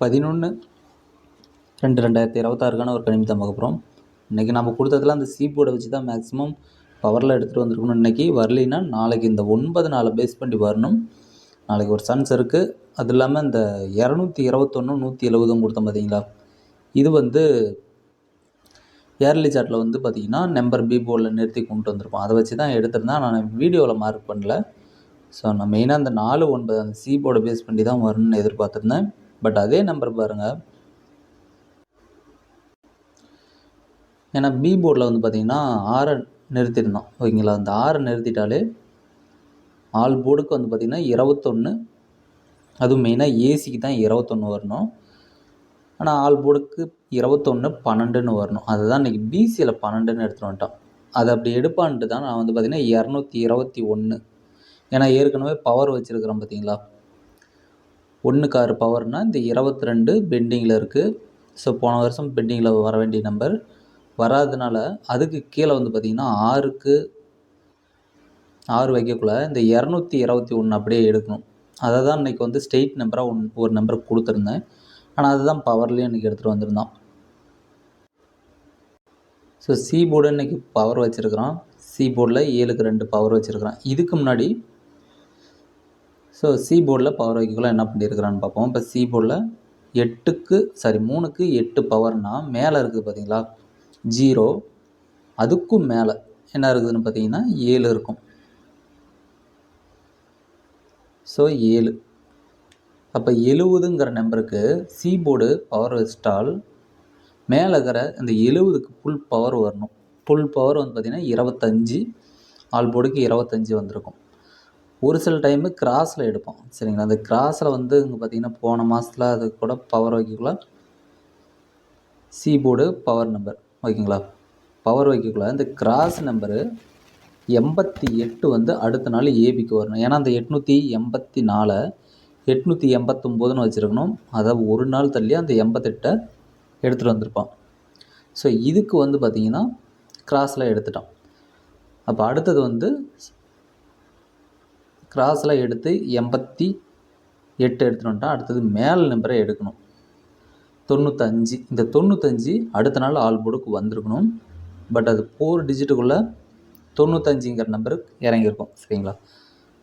பதினொன்று ரெண்டு ரெண்டாயிரத்தி இருபத்தாறுக்கான ஒரு கணிப்பு பார்க்க போகிறோம் இன்றைக்கி நம்ம கொடுத்ததுல அந்த சி போர்டை வச்சு தான் மேக்ஸிமம் பவரில் எடுத்துகிட்டு வந்திருக்கணும். இன்றைக்கி வரலைன்னா நாளைக்கு இந்த ஒன்பது நாளை பேஸ் பண்ணி வரணும். நாளைக்கு ஒரு சன்ஸ் இருக்குது அது இல்லாமல் இந்த இரநூத்தி இருபத்தொன்று நூற்றி எழுபதும் கொடுத்தோம் பார்த்தீங்களா? இது வந்து ஏர்லி சார்ட்டில் வந்து பார்த்திங்கன்னா நம்பர் பி போர்டில் நிறுத்தி கொண்டு வந்திருப்போம் அதை வச்சு தான் எடுத்திருந்தேன். நான் வீடியோவில் மார்க் பண்ணல. ஸோ நான் மெயினாக அந்த நாலு ஒன்பது அந்த சி போர்டை பேஸ் பண்ணி தான் வரணும்னு எதிர்பார்த்துருந்தேன். பட் அதே நம்பர் பாருங்கள் ஏன்னா பி போர்டில் வந்து பார்த்திங்கன்னா ஆறை நிறுத்தியிருந்தோம் ஓகேங்களா? அந்த ஆறை நிறுத்திட்டாலே ஆல் போர்டுக்கு வந்து பார்த்திங்கன்னா இருபத்தொன்று அதுவும் மெயினாக ஏசிக்கு தான் இருபத்தொன்று வரணும். ஆனால் ஆல் போர்டுக்கு இருபத்தொன்று பன்னெண்டுன்னு வரணும். அதுதான் இன்றைக்கி பிசியில் பன்னெண்டுன்னு எடுத்துகிட்டு வந்துட்டோம். அதை அப்படி எடுப்பான்ட்டு தான் நான் வந்து பார்த்திங்கன்னா இரநூத்தி இருபத்தி ஒன்று ஏன்னா ஏற்கனவே பவர் வச்சுருக்கிறோம் பார்த்தீங்களா ஒன்றுக்கு ஆறு பவர்னால் இந்த இருபத்தி ரெண்டு பெண்டிங்கில் இருக்குது ஸோ போன வருஷம் பெண்டிங்கில் வர வேண்டிய நம்பர் வராதனால அதுக்கு கீழே வந்து பார்த்திங்கன்னா ஆறுக்கு ஆறு வைக்கக்குள்ள இந்த இரநூத்தி இருபத்தி ஒன்று அப்படியே எடுக்கணும். அதை தான் இன்றைக்கி வந்து ஸ்டெயிட் நம்பராக ஒன் ஒரு நம்பர் கொடுத்துருந்தேன். ஆனால் அதுதான் பவர்லேயும் இன்றைக்கி எடுத்துகிட்டு வந்திருந்தோம் ஸோ சி போர்டு இன்றைக்கி பவர் வச்சுருக்குறோம் சி போர்டில் ஏழுக்கு ரெண்டு பவர் வச்சுருக்கிறான். இதுக்கு முன்னாடி ஸோ சி போர்டில் பவர் வைக்கக்குள்ள என்ன பண்ணியிருக்கிறான்னு பார்ப்போம். இப்போ சி போர்டில் எட்டுக்கு சாரி மூணுக்கு எட்டு பவர்னால் மேலே இருக்குது பார்த்தீங்களா ஜீரோ அதுக்கும் மேலே என்ன இருக்குதுன்னு பார்த்தீங்கன்னா ஏழு இருக்கும். ஸோ ஏழு. அப்போ எழுவதுங்கிற நம்பருக்கு சி போர்டு பவர் வச்சிட்டால் மேலே இருக்கிற இந்த எழுவதுக்கு ஃபுல் பவர் வரணும். ஃபுல் பவர் வந்து பார்த்திங்கன்னா இருபத்தஞ்சி. ஆல் போர்டுக்கு இருபத்தஞ்சி வந்திருக்கும். ஒரு சில டைமு கிராஸில் எடுப்போம். சரிங்களா? அந்த கிராஸில் வந்து இங்கே பார்த்திங்கன்னா போன மாதத்தில் அது கூட பவர் வைக்கக்குள்ள சி போர்டு பவர் நம்பர் ஓகேங்களா? பவர் வைக்கக்குள்ள இந்த கிராஸ் நம்பரு எண்பத்தி எட்டு வந்து அடுத்த நாள் ஏபிக்கு வரணும். ஏன்னா அந்த எட்நூற்றி எண்பத்தி நாலை எட்நூற்றி எண்பத்தொம்போதுன்னு வச்சுருக்கணும். அதை ஒரு நாள் தள்ளி அந்த எண்பத்தெட்டை எடுத்துகிட்டு வந்திருப்பான். ஸோ இதுக்கு வந்து பார்த்திங்கன்னா கிராஸில் எடுத்துட்டான் அப்போ அடுத்தது வந்து கிராஸில் எடுத்து எண்பத்தி எட்டு எடுத்துகிட்டு அடுத்தது மேல் நம்பரை எடுக்கணும். தொண்ணூத்தஞ்சு. இந்த தொண்ணூத்தஞ்சு அடுத்த நாள் ஆல் போர்டுக்கு வந்திருக்கணும். பட் அது ஃபோர் டிஜிட்டுக்குள்ளே தொண்ணூத்தஞ்சுங்கிற நம்பரு இறங்கியிருக்கும் சரிங்களா?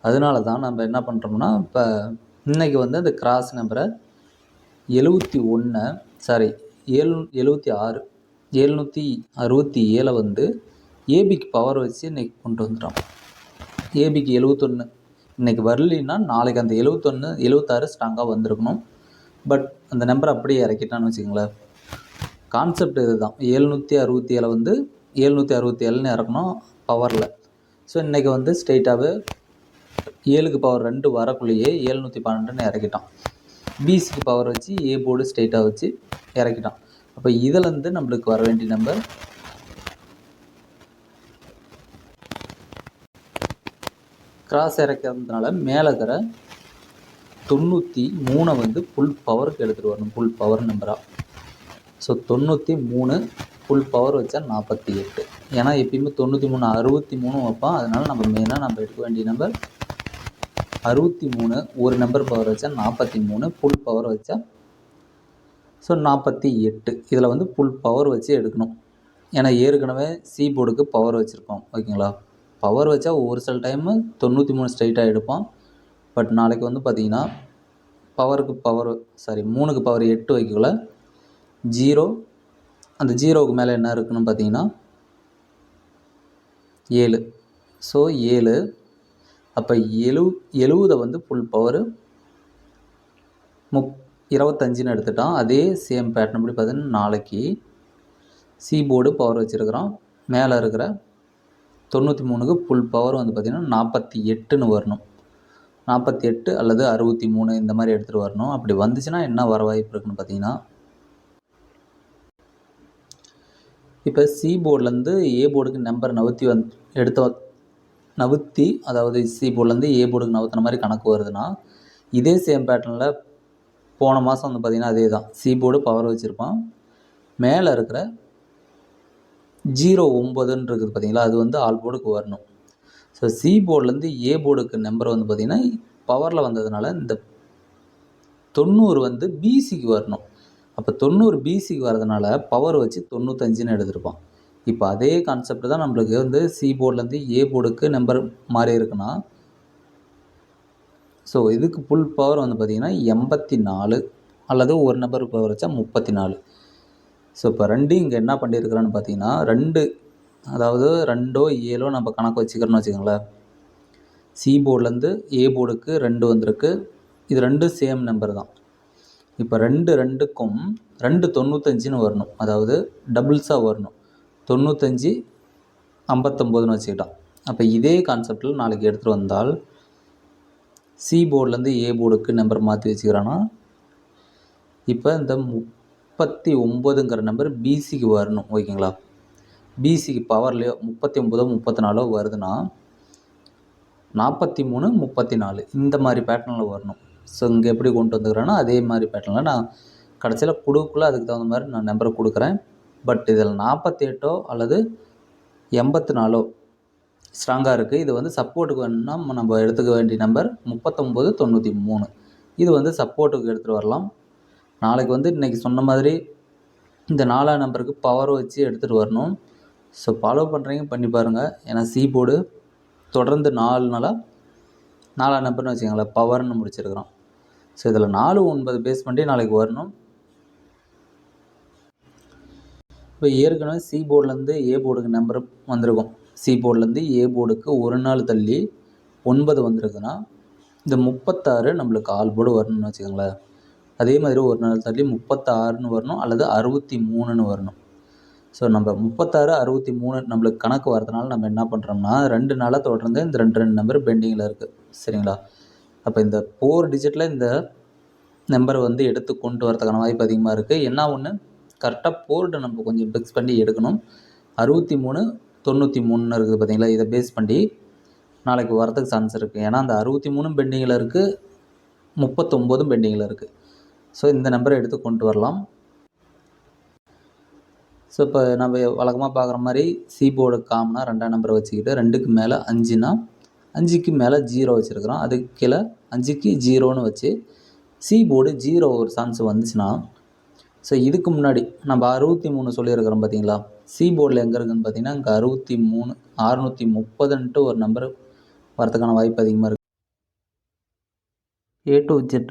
அதனால தான் நம்ம என்ன பண்ணுறோம்னா இப்போ இன்றைக்கி வந்து அந்த கிராஸ் நம்பரை எழுவத்தி ஒன்று சாரி ஏழு எழுவத்தி ஆறு எழுநூற்றி அறுபத்தி ஏழை வந்து ஏபிக்கு பவர் வச்சு இன்றைக்கி கொண்டு வந்துட்டோம். ஏபிக்கு எழுவத்தொன்று இன்றைக்கி வரலின்னா நாளைக்கு அந்த எழுவத்தொன்று எழுவத்தாறு ஸ்ட்ராங்காக வந்திருக்கணும். பட் அந்த நம்பரை அப்படியே இறக்கிட்டான்னு வச்சுக்கோங்களேன். கான்செப்ட் இது தான் ஏழ்நூற்றி அறுபத்தி ஏழை வந்து ஏழ்நூற்றி அறுபத்தி ஏழுன்னு இறக்கணும் பவரில் ஸோ இன்றைக்கி வந்து ஸ்ட்ரெயிட்டாகவே ஏழுக்கு பவர் ரெண்டு வரக்குள்ளேயே ஏழ்நூற்றி பன்னெண்டுன்னு இறக்கிட்டான். பிசிக்கு பவர் வச்சு ஏ போர்டு ஸ்ட்ரெயிட்டாக வச்சு இறக்கிட்டான். அப்போ இதிலேருந்து நம்மளுக்கு வர வேண்டிய நம்பர் கிராஸ் இறக்கிறதுனால மேலே தர தொண்ணூற்றி மூணை வந்து ஃபுல் பவருக்கு எடுத்துகிட்டு வரணும். ஃபுல் பவர் நம்பராக ஸோ தொண்ணூற்றி மூணு ஃபுல் பவர் வச்சா நாற்பத்தி எட்டு. ஏன்னா எப்பயுமே தொண்ணூற்றி மூணு அறுபத்தி மூணு வைப்போம். அதனால் நம்ம மெயினாக நம்ம எடுக்க வேண்டிய நம்பர் அறுபத்தி மூணு ஒரு நம்பர் பவர் வச்சா நாற்பத்தி மூணு ஃபுல் பவர் வச்சா ஸோ நாற்பத்தி எட்டு. இதில் வந்து ஃபுல் பவர் வச்சு எடுக்கணும். ஏன்னா ஏற்கனவே சி போர்டுக்கு பவர் வச்சுருக்கோம். ஓகேங்களா? பவர் வச்சா ஒரு சில டைமு தொண்ணூற்றி மூணு ஸ்ட்ரைட்டாக எடுப்போம் பட் நாளைக்கு வந்து பார்த்திங்கன்னா பவருக்கு பவர் சாரி மூணுக்கு பவர் எட்டு வைக்கக்குள்ள ஜீரோ அந்த ஜீரோவுக்கு மேலே என்ன இருக்குன்னு பார்த்தீங்கன்னா ஏழு. ஸோ ஏழு. அப்போ எழு எழுவதை வந்து ஃபுல் பவரு முப் இருபத்தஞ்சின்னு எடுத்துட்டான். அதே சேம் பேட்டர்ன் படி பார்த்தீங்கன்னா நாளைக்கு சீபோர்டு பவர் வச்சுருக்குறோம் மேலே இருக்கிற தொண்ணூற்றி மூணுக்கு ஃபுல் பவர் வந்து பார்த்திங்கன்னா நாற்பத்தி எட்டுன்னு வரணும். நாற்பத்தி எட்டு அல்லது அறுபத்தி மூணு இந்த மாதிரி எடுத்துகிட்டு வரணும். அப்படி வந்துச்சுன்னா என்ன வர வாய்ப்பு இருக்குன்னு பார்த்தீங்கன்னா இப்போ சி போர்ட்லேருந்து ஏ போர்டுக்கு நம்பர் நவுத்தி வந் எடுத்த நவுத்தி அதாவது சி போர்ட்லேருந்து ஏ போர்டுக்கு நவுத்தின மாதிரி கணக்கு வருதுன்னா இதே சேம் பேட்டர்னில் போன மாதம் வந்து பார்த்திங்கன்னா அதே தான் சி போர்டு பவர் வச்சுருப்பான். மேலே இருக்கிற ஜீரோ ஒம்பதுன்னு இருக்குது பார்த்தீங்களா? அது வந்து ஆல் போர்டுக்கு வரணும். ஸோ சி போர்ட்லேருந்து ஏ போர்டுக்கு நம்பர் வந்து பார்த்திங்கன்னா பவரில் வந்ததுனால இந்த தொண்ணூறு வந்து பிசிக்கு வரணும். அப்போ தொண்ணூறு பிசிக்கு வரதுனால பவர் வச்சு தொண்ணூத்தஞ்சுன்னு எடுத்திருப்பான் இப்போ அதே கான்செப்ட் தான் நம்மளுக்கு வந்து சி போர்ட்லேருந்து ஏ போர்டுக்கு நம்பர் மாறி இருக்குன்னா ஸோ இதுக்கு ஃபுல் பவர் வந்து பார்த்திங்கன்னா எண்பத்தி நாலு அல்லது ஒரு நம்பர் பவர் வச்சா முப்பத்தி நாலு. ஸோ இப்போ ரெண்டு இங்கே என்ன பண்ணியிருக்கிறான்னு பார்த்தீங்கன்னா ரெண்டு அதாவது ரெண்டோ ஏழோ நம்ம கணக்கு வச்சுக்கிறோன்னு வச்சுக்கோங்களேன். சி போர்டுலேருந்து ஏ போர்டுக்கு ரெண்டு வந்திருக்கு. இது ரெண்டும் சேம் நம்பர் தான். இப்போ ரெண்டு ரெண்டுக்கும் ரெண்டு தொண்ணூத்தஞ்சுன்னு வரணும். அதாவது டபுள்ஸாக வரணும். தொண்ணூத்தஞ்சு ஐம்பத்தொம்போதுன்னு வச்சுக்கிட்டான் அப்போ இதே கான்செப்டில் நாளைக்கு எடுத்துகிட்டு வந்தால் சி போர்டுலேருந்து ஏ போர்டுக்கு நம்பர் மாற்றி வச்சுக்கிறான்னா இப்போ இந்த முப்பத்தி ஒம்பதுங்கிற நம்பர் பிசிக்கு வரணும் ஓகேங்களா? பிசிக்கு பவர்லேயோ முப்பத்தி ஒம்போதோ முப்பத்தி நாலோ வருதுன்னா நாற்பத்தி மூணு முப்பத்தி நாலு இந்த மாதிரி பேட்டர்னில் வரணும். ஸோ இங்கே எப்படி கொண்டு வந்துக்கிறேன்னா அதே மாதிரி பேட்டர்னில் நான் கடைசியில் கொடுக்குள்ள அதுக்கு தகுந்த மாதிரி நான் நம்பரை கொடுக்குறேன். பட் இதில் நாற்பத்தி எட்டோ அல்லது எண்பத்தி நாலோ ஸ்ட்ராங்காக இருக்குது இது வந்து சப்போர்ட்டுக்கு வேணும்னா நம்ம எடுத்துக்க வேண்டிய நம்பர் முப்பத்தொம்போது தொண்ணூற்றி மூணு. இது வந்து சப்போர்ட்டுக்கு எடுத்துகிட்டு வரலாம். நாளைக்கு வந்து இன்றைக்கி சொன்ன மாதிரி இந்த நாலாம் நம்பருக்கு பவர் வச்சு எடுத்துகிட்டு வரணும். ஸோ ஃபாலோ பண்ணுறீங்க பண்ணி பாருங்கள் ஏன்னா சி போர்டு தொடர்ந்து நாலு நாளாக நாலாம் நம்பர்னு வச்சுக்கோங்களேன் பவர்னு முடிச்சிருக்கிறோம். ஸோ இதில் நாலு ஒன்பது பேஸ் பண்ணி நாளைக்கு வரணும். இப்போ ஏற்கனவே சி போர்ட்லேருந்து ஏ போர்டுக்கு நம்பர் வந்திருக்கும். சி போர்ட்லேருந்து ஏ போர்டுக்கு ஒரு நாள் தள்ளி ஒன்பது வந்திருக்குன்னா இந்த முப்பத்தாறு நம்மளுக்கு ஆல் போர்டு வரணும்னு வச்சுக்கோங்களேன். அதே மாதிரி ஒரு நாள் தள்ளி முப்பத்தாறுன்னு வரணும் அல்லது அறுபத்தி மூணுன்னு வரணும். ஸோ நம்ம முப்பத்தாறு அறுபத்தி மூணு நம்மளுக்கு கணக்கு வரதுனால நம்ம என்ன பண்ணுறோம்னா ரெண்டு நாளாக தொடர்ந்து இந்த ரெண்டு ரெண்டு நம்பர் பெண்டிங்கில் இருக்குது சரிங்களா? அப்போ இந்த ஃபோர் டிஜிட்டில் இந்த நம்பரை வந்து எடுத்து கொண்டு வரதுக்கான வாய்ப்பு அதிகமாக இருக்குது என்ன ஒன்று கரெக்டாக போர்டு நம்ம கொஞ்சம் ஃபிக்ஸ் பண்ணி எடுக்கணும். அறுபத்தி மூணு தொண்ணூற்றி மூணுன்னு இருக்குது பார்த்தீங்களா இதை பேஸ் பண்ணி நாளைக்கு வரதுக்கு சான்ஸ் இருக்குது ஏன்னா அந்த அறுபத்தி மூணும் பெண்டிங்கில் இருக்குது முப்பத்தொம்போதும் பெண்டிங்கில் இருக்குது ஸோ இந்த நம்பரை எடுத்து கொண்டு வரலாம். ஸோ இப்போ நம்ம வழக்கமாக பார்க்குற மாதிரி சிபோர்டு காமனாக ரெண்டாம் நம்பரை வச்சுக்கிட்டு ரெண்டுக்கு மேலே அஞ்சுனா அஞ்சுக்கு மேலே ஜீரோ வச்சுருக்குறோம். அதுக்கு கீழே அஞ்சுக்கு ஜீரோன்னு வச்சு சிபோர்டு ஜீரோ ஒரு சான்ஸ் வந்துச்சுன்னா ஸோ இதுக்கு முன்னாடி நம்ம அறுபத்தி மூணு சொல்லியிருக்கிறோம் பார்த்தீங்களா? சி போர்டில் எங்கே இருக்குதுன்னு பார்த்தீங்கன்னா இங்கே அறுபத்தி மூணு அறுநூற்றி முப்பதுன்ட்டு ஒரு நம்பர் வரதுக்கான வாய்ப்பு அதிகமாக இருக்குது ஏ டு ஜெட்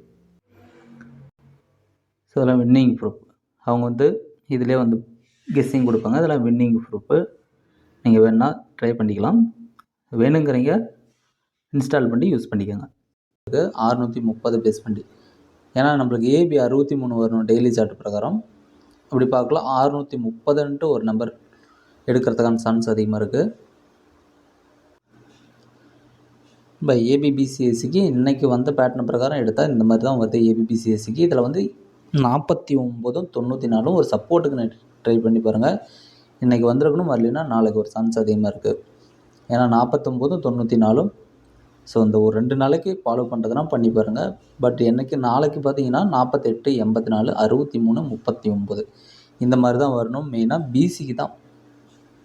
ஸோ அதெல்லாம் வின்னிங் ப்ரூஃப் அவங்க வந்து இதிலே வந்து கெஸ்ஸிங் கொடுப்பாங்க. அதெல்லாம் வின்னிங் ப்ரூஃபு நீங்கள் வேணால் ட்ரை பண்ணிக்கலாம். வேணுங்கிறீங்க இன்ஸ்டால் பண்ணி யூஸ் பண்ணிக்கோங்க. அறுநூற்றி முப்பது பேஸ் பண்ணி ஏன்னா நம்மளுக்கு ஏபி அறுபத்தி மூணு வரணும் டெய்லி சார்ட் பிரகாரம். அப்படி பார்க்கலாம். அறுநூற்றி முப்பதுன்ட்டு ஒரு நம்பர் எடுக்கிறதுக்கான சான்ஸ் அதிகமாக இருக்குது இப்போ ஏபிபிசிஎஸ்சிக்கு இன்றைக்கி வந்த பேட்டர்ன் பிரகாரம் எடுத்தால் இந்த மாதிரி தான் வருது ஏபிபிசிஎஸ்சிக்கு இதில் வந்து நாற்பத்தி ஒம்போதும் தொண்ணூற்றி நாலும் ஒரு சப்போர்ட்டுக்கு ட்ரை பண்ணி பாருங்கள் இன்றைக்கி வந்திருக்கணும் வரலைன்னா நாளைக்கு ஒரு சான்ஸ் அதிகமாக இருக்குது ஏன்னா நாற்பத்தொம்போதும் தொண்ணூற்றி நாலும் ஸோ இந்த ஒரு ரெண்டு நாளைக்கு ஃபாலோ பண்ணுறதுனா பண்ணி பாருங்கள் பட் என்றைக்கு நாளைக்கு பார்த்தீங்கன்னா நாற்பத்தெட்டு எண்பத்தி நாலு அறுபத்தி மூணு முப்பத்தி ஒம்பது. இந்த மாதிரி தான் வரணும். மெயினாக பிசிக்கு தான்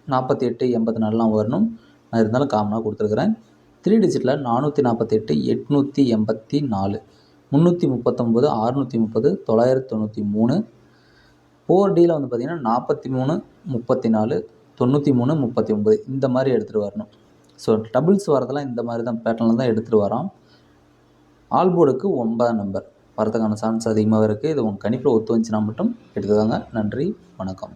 நாற்பத்தி எட்டு எண்பத்தி நாலுலாம் வரணும். நான் இருந்தாலும் காமனாக கொடுத்துருக்குறேன். த்ரீ டிஜிட்டில் நானூற்றி நாற்பத்தெட்டு எட்நூற்றி எண்பத்தி நாலு. முந்நூற்றி முப்பத்தொம்போது அறுநூற்றி முப்பது தொள்ளாயிரத்தி தொண்ணூற்றி மூணு. ஃபோர் டியில் வந்து பார்த்திங்கன்னா நாற்பத்தி மூணு முப்பத்தி நாலு தொண்ணூற்றி மூணு முப்பத்தி ஒம்பது. இந்த மாதிரி எடுத்துகிட்டு வரணும். ஸோ டபுள்ஸ் வரதெல்லாம் இந்த மாதிரி தான் பேட்டர்னில் தான் எடுத்துகிட்டு வரோம் ஆல்போர்டுக்கு ஒன்பதாம் நம்பர் வரதுக்கான சான்ஸ் அதிகமாக இருக்குது இது உங்கள் கணிப்பில் ஒத்து வந்துச்சுன்னா மட்டும் எடுத்துக்கோங்க. நன்றி வணக்கம்.